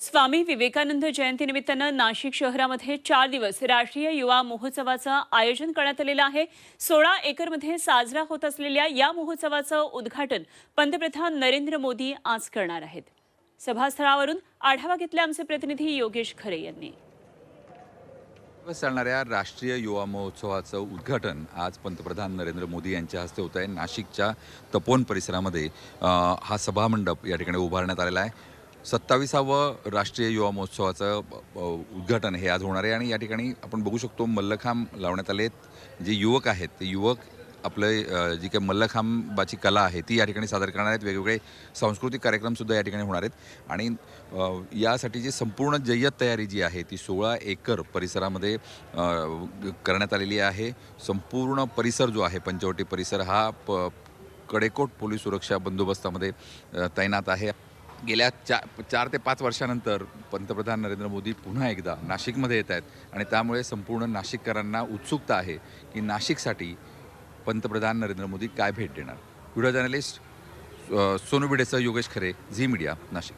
स्वामी विवेकानंद जयंतीनिमित्तानं नाशिक शहरामध्ये चार दिवस राष्ट्रीय युवा महोत्सवाचं आयोजन करण्यात आलेलं आहे. सोळा एकरमध्ये साजरा होत असलेल्या या महोत्सवाचं उद्घाटन पंतप्रधान नरेंद्र मोदी आज करणार आहेत. सभास्थळावरून आढावा घेतला आमचे प्रतिनिधी योगेश खरे यांनी. चालणाऱ्या राष्ट्रीय युवा महोत्सवाचं उद्घाटन आज पंतप्रधान नरेंद्र मोदी यांच्या हस्ते होत आहे. नाशिकच्या तपोन परिसरामध्ये हा सभामंडप या ठिकाणी उभारण्यात आलेला आहे. सत्तावीसावं राष्ट्रीय युवा महोत्सवाचं उद्घाटन हे आज होणार आहे. आणि या ठिकाणी आपण बघू शकतो मल्लखांब लावण्यात आले आहेत. जे युवक आहेत ते युवक आपलं जी काही मल्लखांबाची कला आहे ती या ठिकाणी सादर करणार आहेत. वेगवेगळे सांस्कृतिक कार्यक्रमसुद्धा या ठिकाणी होणार आहेत. आणि यासाठी जी संपूर्ण जय्यत तयारी जी आहे ती सोळा एकर परिसरामध्ये करण्यात आलेली आहे. संपूर्ण परिसर जो आहे पंचवटी परिसर हा प कडेकोट पोलीस सुरक्षा बंदोबस्तामध्ये तैनात आहे. गेल्या चार चार ते पाच वर्षानंतर पंतप्रधान नरेंद्र मोदी पुन्हा एकदा नाशिकमध्ये येत आहेत. आणि त्यामुळे संपूर्ण नाशिककरांना उत्सुकता आहे की नाशिकसाठी पंतप्रधान नरेंद्र मोदी काय भेट देणार. व्हिडिओ जर्नलिस्ट सोनू बिडेसह योगेश खरे झी मीडिया नाशिक.